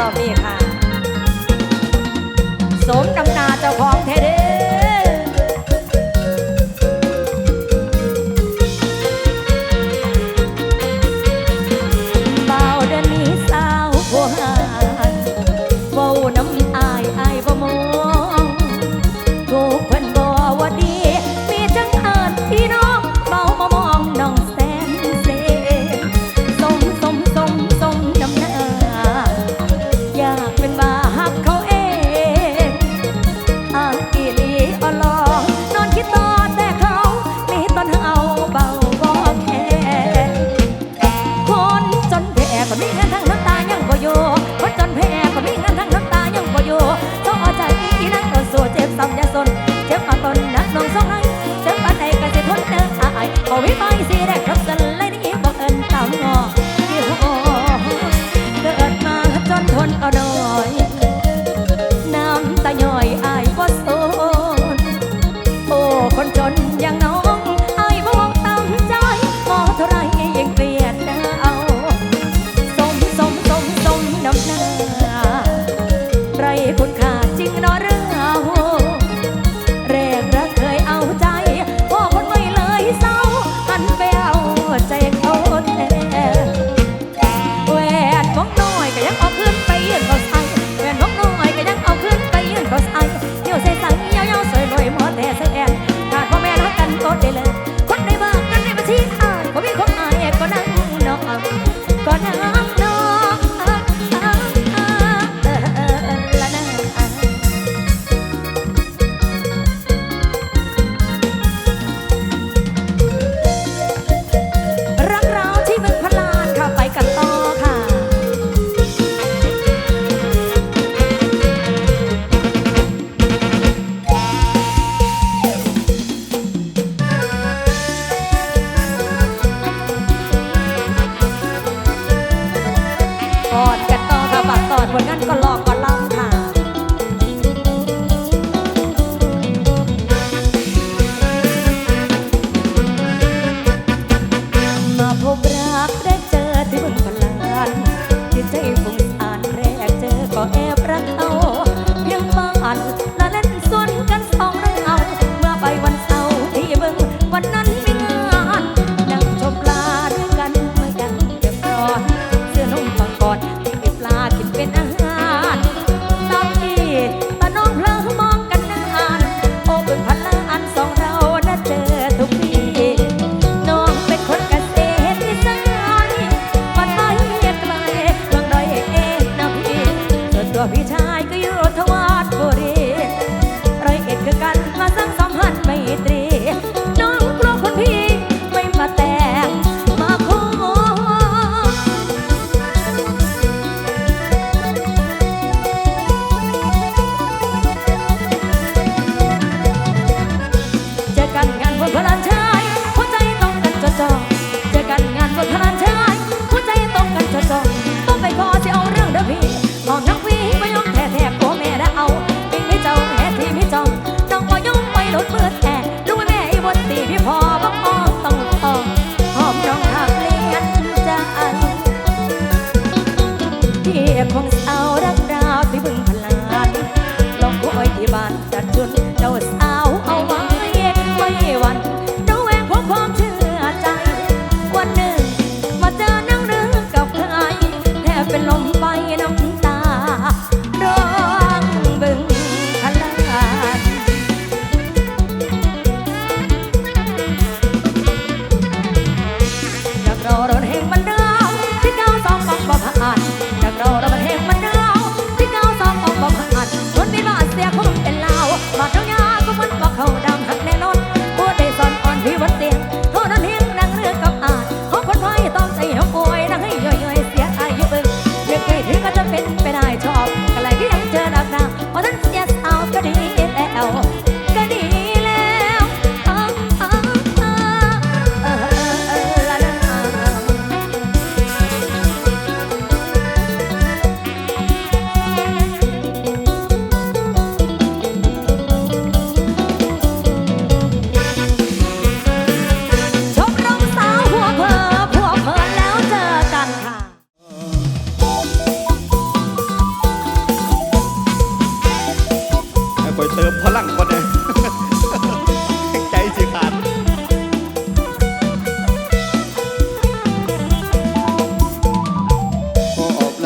รอบนี้ค่ะ สมน้ำ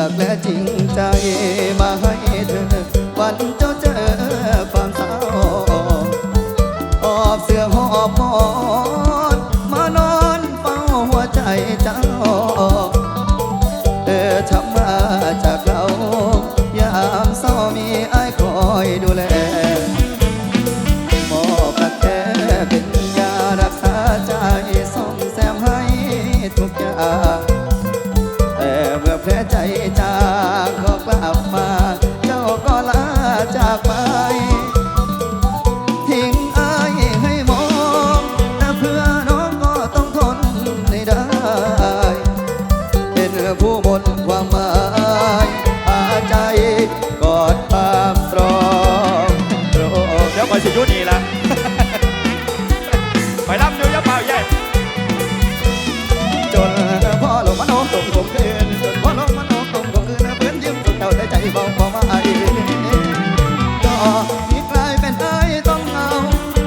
ลักและจริงใจมาใไปรับดูยาเปล่าใหญ่จนพ่อลงมาน้องตรงผมคืนจนพ่อลงมาน้องตรงผมคืนเพื่อนยืมคนเก่าได้ใจเบาเมาไอ้ดอกนี้กลายเป็นไอ้ต้องเอา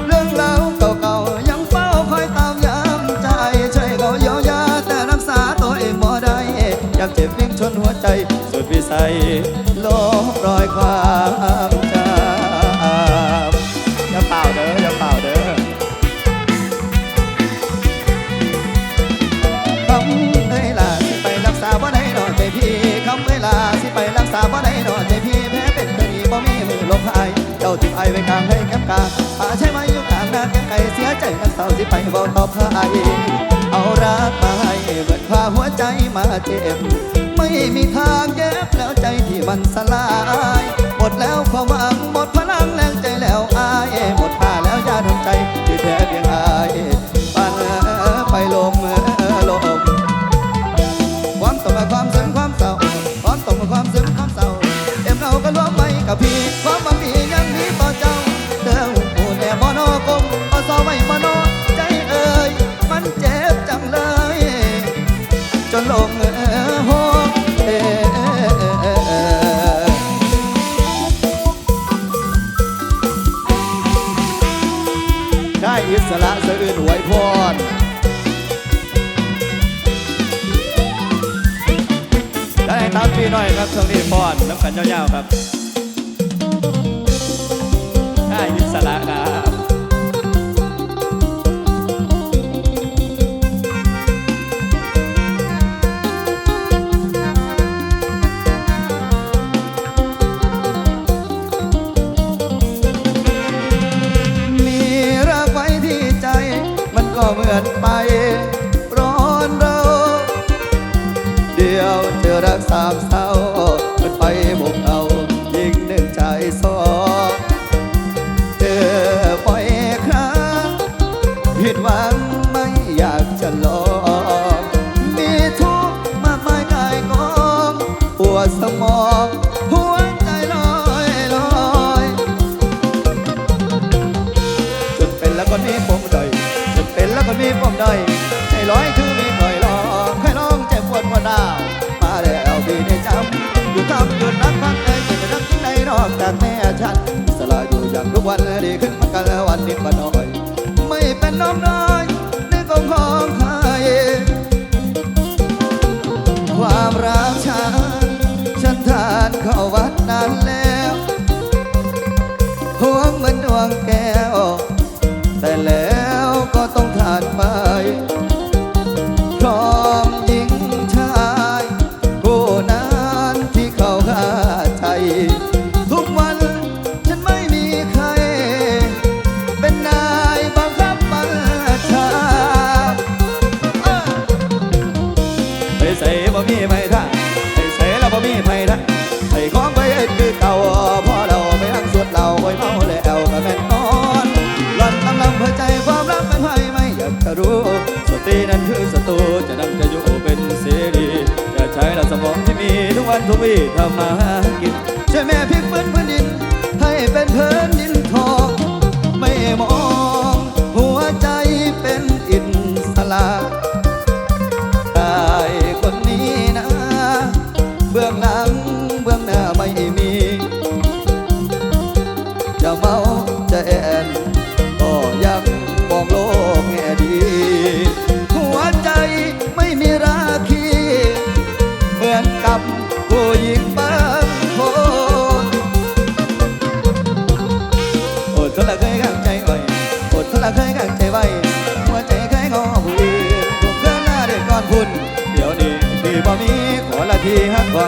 เรื่องเล่าเก่าๆยังเฝ้าคอยตามย้ำใจช่เขาเยียวยาแต่รักษาตัวเองบ่ได้อยากเจ็บเพียงชนหัวใจสุดวิสัยลบรอยความ บ่ได้นอนใจพี่แพ้เป็นตนีบ่มีมือลบหายเจ้าจิ้มไอไปกลางให้แก้มกลางอาใช่ไหมอยู่กลางน้าแก้ไก่เสียใจนักเศร้าสิไปบ่ตอบพาเอารักมาให้เบิดพาหัวใจมาเจ็บไม่มีทางแยบแล้วใจที่มันสลาย อกจากแม่ฉันสลาอยู่อย่างทุกวันดีขึ้นมากันละวันนิดมาหน้อย ไม่เป็นน้องน้อยในกองของใครความรักฉันฉันทานเข้าวัดนานแล้วห่วงเหมือนดวง ทุกวี่ทำไม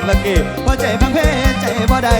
ละเกพอใจพังเพใจบ่ได้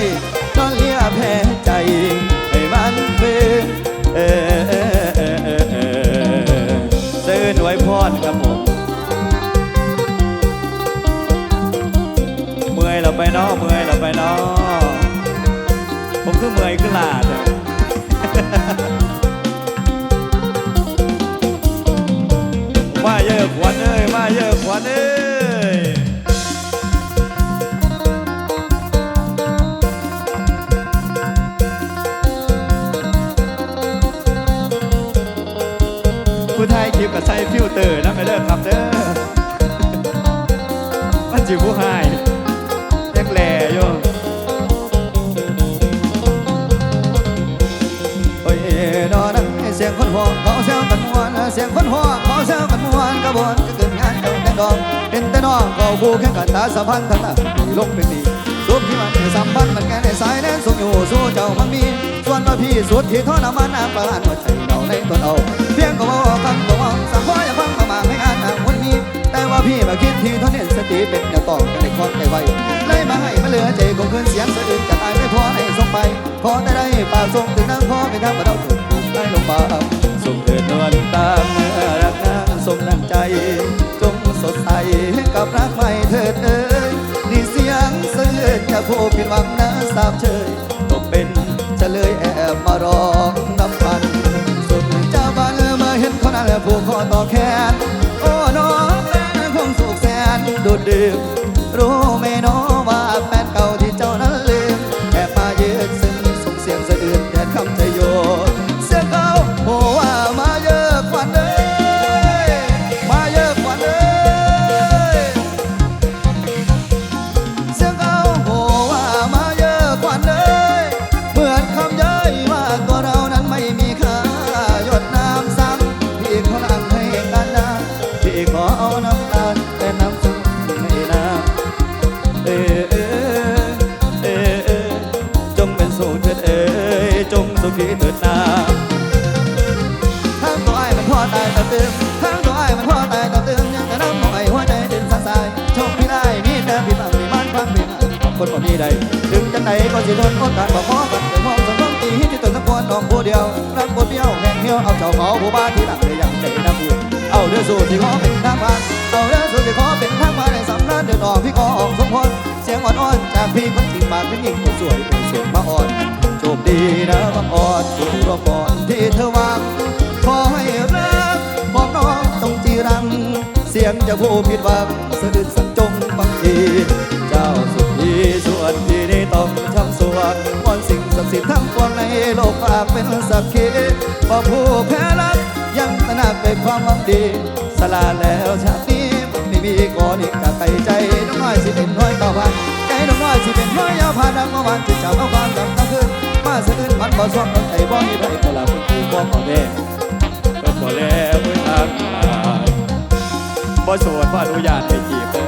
งานเจ้าแต่ดองเห็นแต่น้องก็คู่แข่งกันตาสัมพันธ์ทั้งนั้นดีลงเป็นดีสุดที่มันสัมพันธ์มันแก่ในสายแดนส่งอยู่สู้เจ้ามันมีส่วนมาพี่สุดที่ทรมานน้ำประหารหัวใจเราในตัวเอาเพียงก็บอกคำก็บอกสั่งขออย่าฟังมามาให้อ่านอ่านวันนี้แต่ว่าพี่มาคิดที่ท่าเน้นสติเป็นอย่าตองกันในความใจไวเลยมาให้มาเหลือใจคงคืนเสียงสะอื้นจะตายไม่พอให้ส่งไปขอแต่ได้ปากส่งถึงนั่งขอไม่ทำมาเราถูกได้ลงบาส่งเถิดนวลตามเมื่อรักนางสมดังใจจง สดใสกับรักใหม่เถิดเอ้ยนี่เสียงสะอื้นจะผู้ผิดหวังนะสาบเชยตกเป็นเฉลยแอบมาร้องน้ำพัน สุดเจ้าบ้านมาเห็นเขานั้นแล้วผูกคอต่อแขนโอ้น้องแฟนคงสุขแสนดูดดื่มรู้ไหมน้องว่าแฟนเก่าที่เจ้านั้นลืมแอบมายืนซึมส่งเสียงสะอื้นแทนคำใจโย ใดถึงจังไหนก็สิทนอดการบอกขอกันเป็นห้องสมองตีที่ตนสักคนน้องผู้เดียวรักคนเดียวแห่งเหี่ยวเอาเจ้าหมอผู้บ้านที่หลังเลยยังใจน้ำบุญเอาเรือสู้ที่ขอเป็นทางผ่านเอาเรือสู้ที่ขอเป็นทางผ่านในสำนักเดือดออกพี่ขอออกสมพรเสียงอ่อนๆจากพี่คนจริงปากเป็นหญิงคนสวยเป็นเสียงมาอ่อนโชคดีนะบางอ่อนถูกรบก่อนที่เธอวางขอให้รักบอกน้องต้องจีรัง เสียงจะผู้ผิดหวังสะดุดสักจ สิ่งศักดิ์สิทธิ์ทั้งปวงในโลกฝากเป็นสักขีบอกผู้แพ้รักยังตระหนักด้วยความหวังดี สลาแล้วชาตินี้ไม่มีก่อนอีกจากไกลใจน้องน้อยสิเป็นห้อยเก้าพันใจน้องน้อยสิเป็นห้อยยาวพาดังเมื่อวานที่เจ้าเอาความจำตั้งคืนมาสะอื้นพันบ่ซ้อมน้องใจบ่มีไผก็ลาคนคู่บ่ขอแม่ก็พอแล้วไม่ทางอายบ่โสดบ่อนุญาตให้จีบเด้อ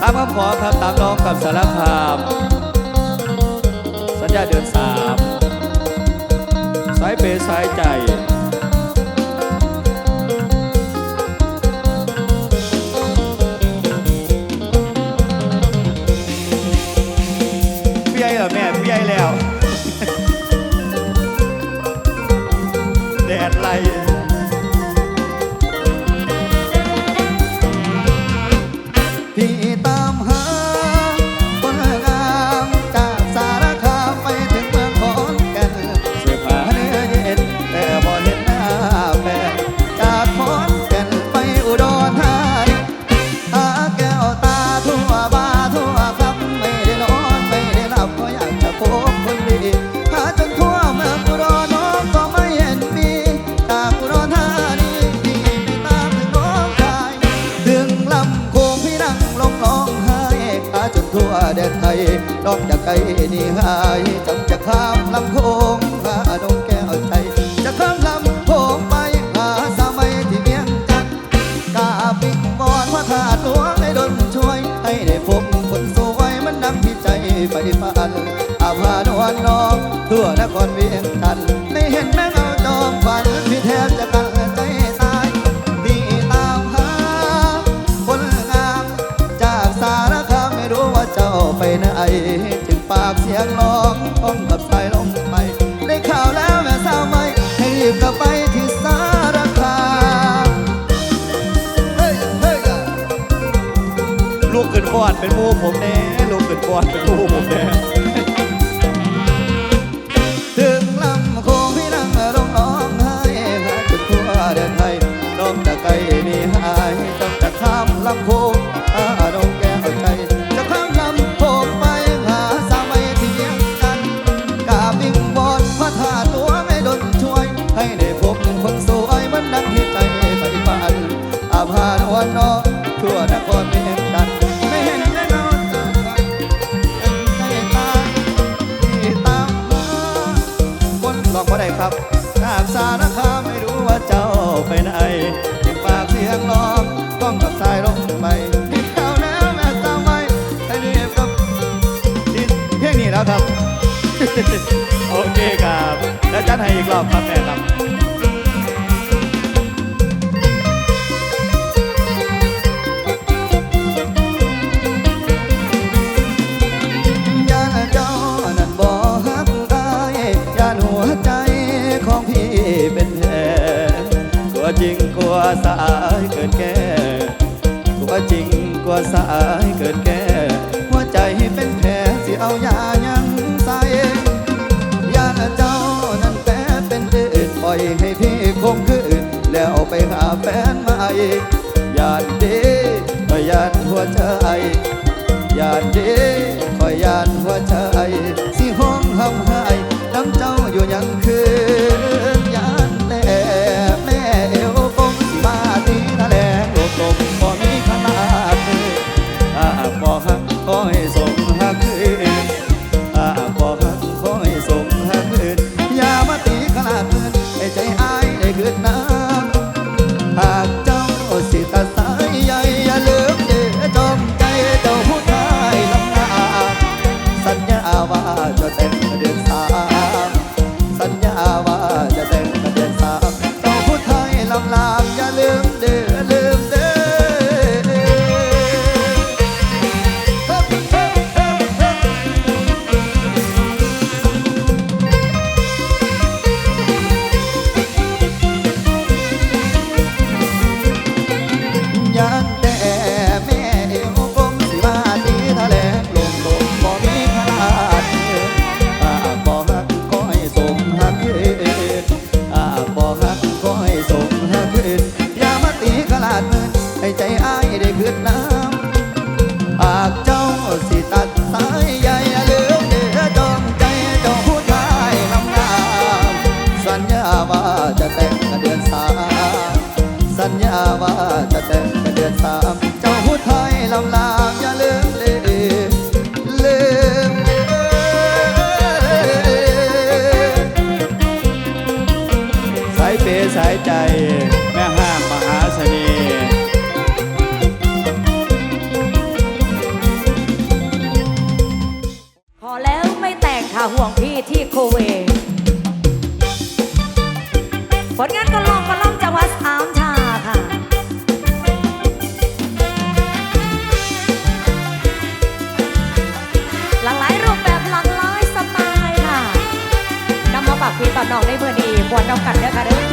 ตามคำขอครับตามน้องกับสารคาม ย่าเดือนสามสายเปย์สายจ่า จนทั่วแดนไทยนอกจากไกลนี่หายจังจะข้ามลำโคงหาดงแก้วใจจะข้ามลำโคงไปหาสามัยที่เมียงจันกาปิกบอนว่าขาดหลวงให้ดนช่วย ให้ได้พบคนสวยมันนำที่ใจไปฝันอาภานวลน้องทั่วนครเวียงจันไม่เห็นแม่ ไปไหนจึงปากเสียงร้องต้องกับสายลงไปได้ข่าวแล้วแม่สาวไม่ให้รีบกลับไปที่สารคามเฮ้ยเฮ้ยลูกเกิดก่อนเป็นมูผมแน่ลูกเกิดก่อนเป็นมูผมแน่ถึงลำคพี่นั่รองร้องไห้หาจตัวเดินไทยน้องตะไกมีหายต้งจะข้าลำค ดี๋ยวจัดให้อีกรอบครับแม่ครับจริงกว่าสายเกิดแก่กว่าจริงกว่าสายเกิดแก่ แฟนใหม่ยานเด้คอยยานหัวใจยานเด้คอยยานหัวใจ สิห้องห้องไห้น้ำเจ้าอยู่ยังคื เวผลงานก็ลองก็ลองจังหวัดอามชาค่ะ หลากหลายรูปแบบหลากหลายสไตล์ค่ะนำมาฝากพี่ต่อน้องได้เพื่อดีบวนน้องกันเด้อค่ะเด้อ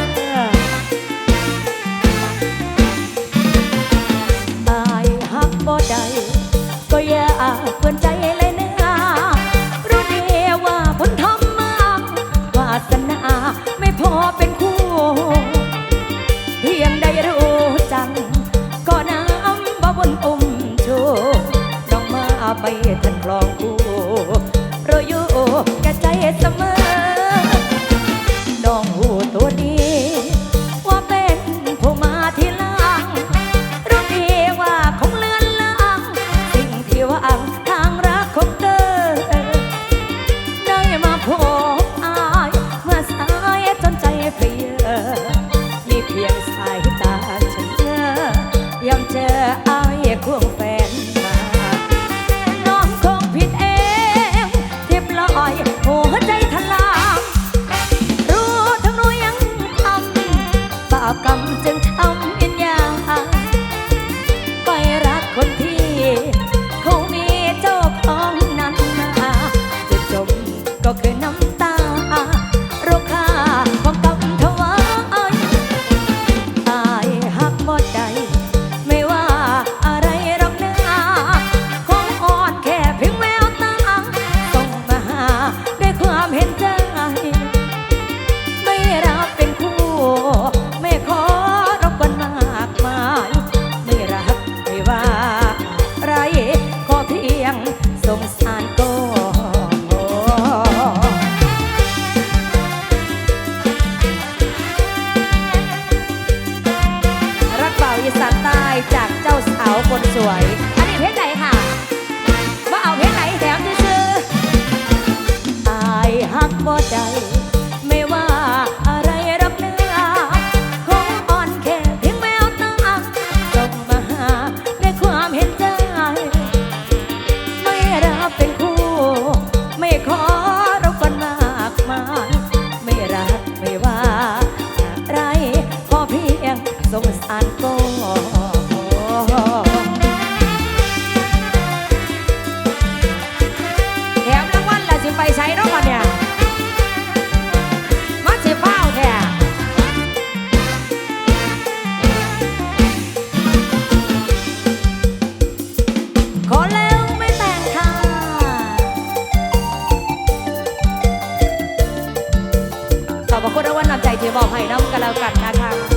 So I. ใจที่บอกให้น้องกันแล้วกันนะคะ